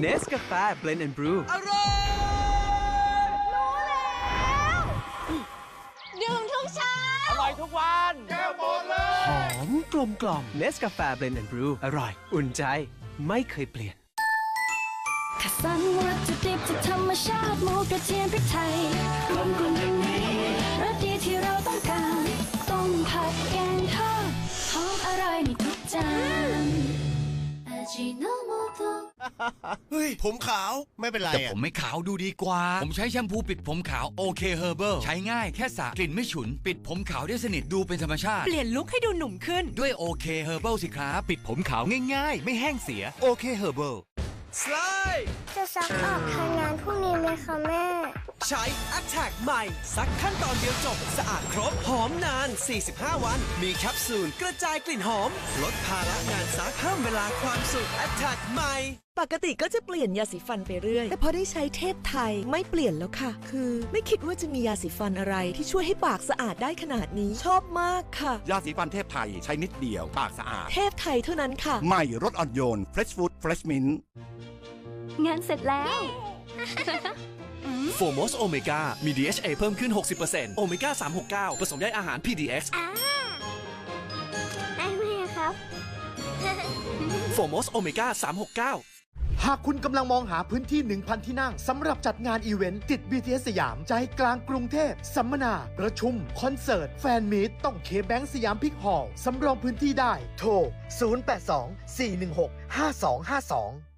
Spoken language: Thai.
เนสกาแฟเบลนด์แอนด์บรูอร่อยดื่มทุกเช้าอร่อยทุกวันหอมกลมกล่อมเนสกาแฟเบลนด์แอนด์บรูอร่อย อุ่นใจไม่เคยเปลี่ยนคัดสรรวัตถุดิบจากธรรมชาติหมูกระเทียมพริกไทยกลมกล่อมอย่างนี้รสดีที่เราต้องการต้มผัดแกงทอดหอมอร่อยในทุกจานอาจิโนโมโต เฮ้ย ผมขาวไม่เป็นไรแต่อะผมไม่ขาวดูดีกว่า ผมใช้แชมพูปิดผมขาวโอเคเฮอร์เบิลใช้ง่ายแค่สระกลิ่นไม่ฉุน ปิดผมขาวได้สนิทดูเป็นธรรมชาติ เปลี่ยนลุคให้ดูหนุ่มขึ้น ด้วยโอเคเฮอร์เบิลสิครับ ปิดผมขาวง่ายๆ ไม่แห้งเสียโอเคเฮอร์เบิลสไลด์จะซักออกทำงานพรุ่งนี้ไหมคะแม่ ใช้ a t t a c ใหม่ ซักขั้นตอนเดียวจบ สะอาดครบ หอมนาน 45 วัน มีแคปซูลกระจายกลิ่นหอม ลดภาระงานซักเพิ่มเวลาความสุข a t t a c ใหม่ ปกติก็จะเปลี่ยนยาสีฟันไปเรื่อย แต่พอได้ใช้เทพไทยไม่เปลี่ยนแล้วค่ะ คือไม่คิดว่าจะมียาสีฟันอะไรที่ช่วยให้ปากสะอาดได้ขนาดนี้ ชอบมากค่ะ ยาสีฟันเทพไทยใช้นิดเดียวปากสะอาด เทพไทยเท่านั้นค่ะ ใหม่รสอ่อนโยน Fresh Food Fresh Mint งานเสร็จแล้ว โฟมอสโอเมก้ามี DHA เพิ่มขึ้น 60%โอเมก้า 369 ผสมได้อาหาร PDX ได้ไหมครับ โฟมอสโอเมก้า 369หากคุณกำลังมองหาพื้นที่ 1,000 ที่นั่งสำหรับจัดงานอีเวนต์ติด BTS สยามใจกลางกรุงเทพสัมมนา ประชุม คอนเสิร์ต แฟนมีตต้องเคแบงสยามพิกฮอลล์สำรองพื้นที่ได้ โทร 082 416 5252